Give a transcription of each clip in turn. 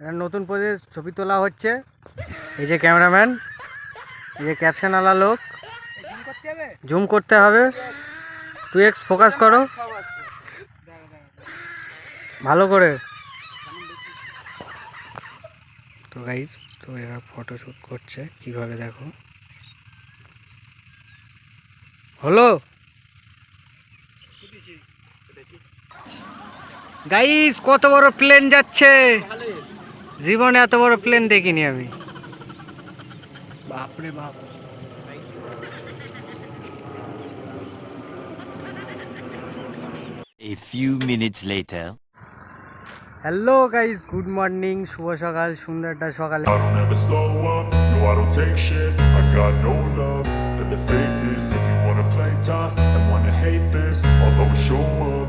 নতুন পদে ছবি তোলা হচ্ছে। এই যে ক্যামেরাম্যান, এই যে ক্যাপশনওয়ালা লোক। জুম করতে হবে। তুই এক্স ফোকাস করো। ভালো করে। তো গাইজ তো এরা ফটোশ্যুট করছে, কীভাবে দেখো? হলো? গাইস কত বড় প্লেন যাচ্ছে। জীবনে এত বড় প্লেন দেখিনি আমি বাপরে বাপ A few minutes later. Hello guys good morning শুভ সকাল সুন্দরটা সকালে I don't ever slow up, no I don't take shit I got no love for the fakeness If you wanna play tough and wanna hate this I'll always show up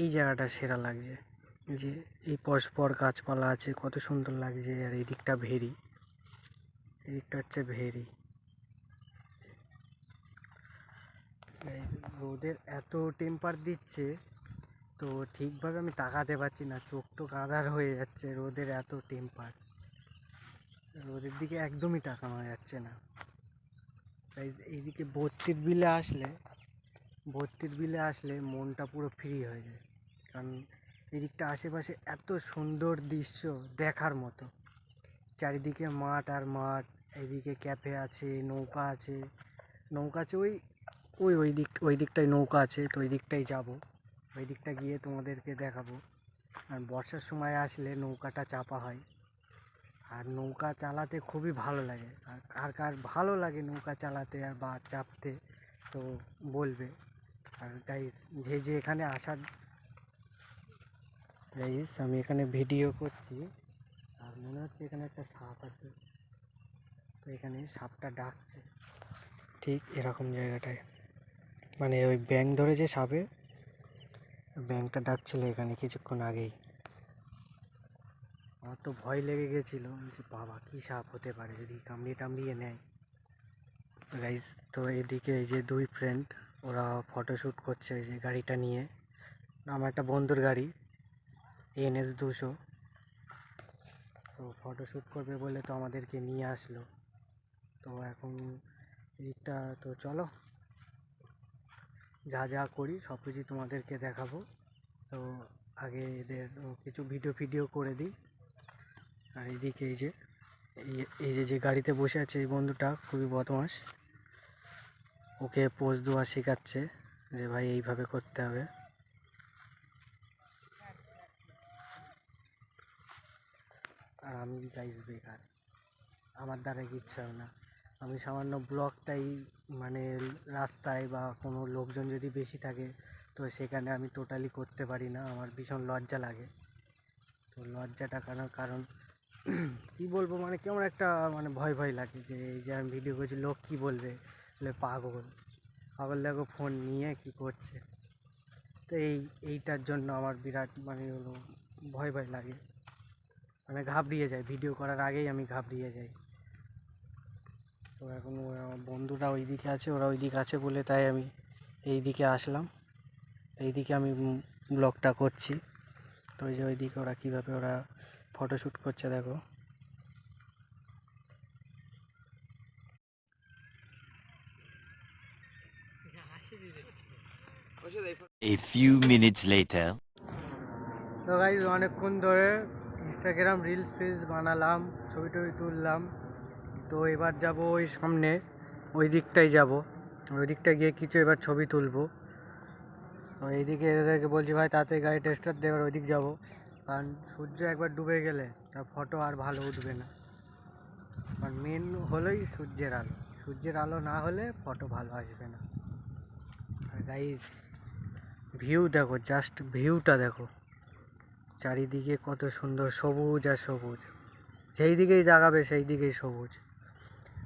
এই জায়গাটা সেরা লাগছে। যে এই পরস্পর গাছপালা আছে, কত সুন্দর লাগছে। আর এই দিকটা ভেরি। এদিকটা হচ্ছে ভেরি। রোদের এত টেম্পার দিচ্ছে, তো ঠিকভাবে আমি তাকাতে পারছি না। চোখ টোক আধার হয়ে যাচ্ছে, রোদের এত টেম্পার। রোদের দিকে একদমই তাকানো যাচ্ছে না। তাই এইদিকে ভর্তির বিলে আসলে ভর্তির বিলে আসলে মনটা পুরো ফ্রি হয়ে যায়। কারণ এদিকটা আশেপাশে এত সুন্দর দৃশ্য দেখার মতো। চারিদিকে মাঠ আর মাঠ, এদিকে ক্যাফে আছে, নৌকা আছে। নৌকা আছে ওই ওই ওই দিক, ওই দিকটায় নৌকা আছে, তো ওই দিকটাই যাব। ওই দিকটা গিয়ে তোমাদেরকে দেখাবো। আর বর্ষার সময় আসলে নৌকাটা চাপা হয়। আর নৌকা চালাতে খুবই ভালো লাগে। আর কার কার ভালো লাগে নৌকা চালাতে আর বা চাপতে, তো বলবে। আর গাইস যে যে এখানে আসার গাইস আমি এখানে ভিডিও করছি। আর মনে হচ্ছে এখানে একটা সাপ আছে। তো এখানে সাপটা ডাকছে। ঠিক এরকম জায়গাটায়। মানে ওই ব্যাং ধরে যে সাপে ব্যাংকটা ডাকছিল এখানে কিছুক্ষণ আগেই। আমার তো ভয় লেগে গেছিল। যে বাবা, কী সাপ হতে পারে? যদি কামড়িয়ে টামড়িয়ে নেয়। গাইজ তো এদিকে এই যে দুই ফ্রেন্ড ওরা ফটোশ্যুট করছে এই যে গাড়িটা নিয়ে। আমার একটা বন্ধুর গাড়ি। এনএস দুশো। তো ফটোশ্যুট করবে বলে তো আমাদেরকে নিয়ে আসলো। তো এখন এদিকটা তো চলো। যা যা করি সব কিছু তোমাদেরকে দেখাবো। তো আগে এদের কিছু ভিডিও ফিডিও করে দিই। আর এদিকে এই যে, এই- যে যে গাড়িতে বসে আছে এই বন্ধুটা, খুবই বদমাস ওকে পোজ দেওয়া শেখাচ্ছে যে ভাই এইভাবে করতে হবে। আর আমি গাইজ বেকার। আমার দ্বারা কিচ্ছু হবে না। আমি সামান্য ব্লকটাই মানে রাস্তায় বা কোনো লোকজন যদি বেশি থাকে, তো সেখানে আমি টোটালি করতে পারি না। আমার ভীষণ লজ্জা লাগে। তো লজ্জাটা কারণ কারণ কী বলব মানে কেমন একটা মানে ভয় ভয় লাগে যে এই যে আমি ভিডিও করছি, লোক কী বলবে? বলে পাগল। পাগল দেখো ফোন নিয়ে কী করছে? তো এই, এইটার জন্য আমার বিরাট মানে হলো ভয় ভয় লাগে। মানে ঘাবড়িয়ে যাই ভিডিও করার আগেই আমি ঘাবড়িয়ে যাই। তো এখন আমার বন্ধুরা ওই দিকে আছে ওরা ওই দিকে আছে বলে তাই আমি এই দিকে আসলাম। এই দিকে আমি ব্লগটা করছি। তো ওই যে ওই দিকে ওরা কীভাবে ওরা ফটোশ্যুট করছে দেখো। A few minutes later. তো গাইজ অনেকক্ষণ ধরে ইনস্টাগ্রাম রিলস ফিলস বানালাম, ছবি টবি তুললাম। তো এবার যাব ওই সামনে, ওই দিকটাই যাব। ওই দিকটা গিয়ে কিছু এবার ছবি তুলবো। এইদিকে এদেরকে বলছি, ভাই তাতে গাড়ি টেস্টার দিয়ে এবার ওই দিক যাব। কারণ সূর্য একবার ডুবে গেলে, তার ফটো আর ভালো উঠবে না। কারণ মেন হলোই সূর্যের আলো। সূর্যের আলো না হলে ফটো ভালো আসবে না। আর গাইজ ভিউ দেখো জাস্ট ভিউটা দেখো। চারিদিকে কত সুন্দর সবুজ আর সবুজ। যেই দিকেই জাগাবে, সেই দিকেই সবুজ।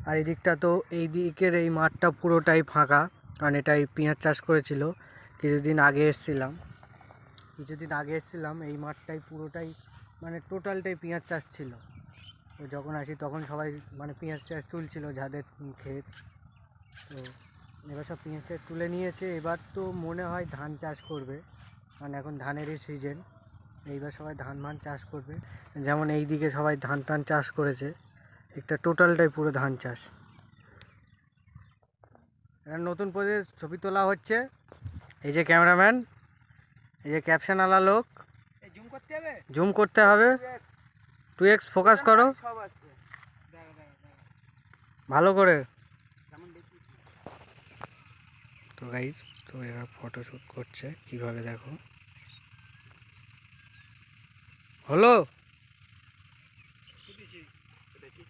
আর এই দিকটা তো এই দিকের এই মাঠটা পুরোটাই ফাঁকা, কারণ এটাই পেঁয়াজ চাষ করেছিল। কিছুদিন আগে এসছিলাম। কিছুদিন আগে এসছিলাম, এই মাঠটাই পুরোটাই মানে টোটালটাই পেঁয়াজ চাষ ছিল। তো যখন আসি তখন সবাই মানে পেঁয়াজ চাষ তুলছিল, যাদের ক্ষেত। তো এবার সব পেঁয়াজ চাষ তুলে নিয়েছে। এবার তো মনে হয় ধান চাষ করবে। কারণ এখন ধানেরই সিজন এইবার সবাই ধান মান চাষ করবে। যেমন এই দিকে সবাই ধান টান চাষ করেছে। একটা টোটালটাই পুরো ধান চাষ। নতুন পদে ছবি তোলা হচ্ছে। এই যে ক্যামেরাম্যান এই যে ক্যাপশনওয়ালা লোক। জুম করতে হবে? জুম করতে হবে। টু এক্স ফোকাস করো। ভালো করে। তো গাইজ তো এরা ফটোশ্যুট করছে। কীভাবে দেখো? হলো দেখি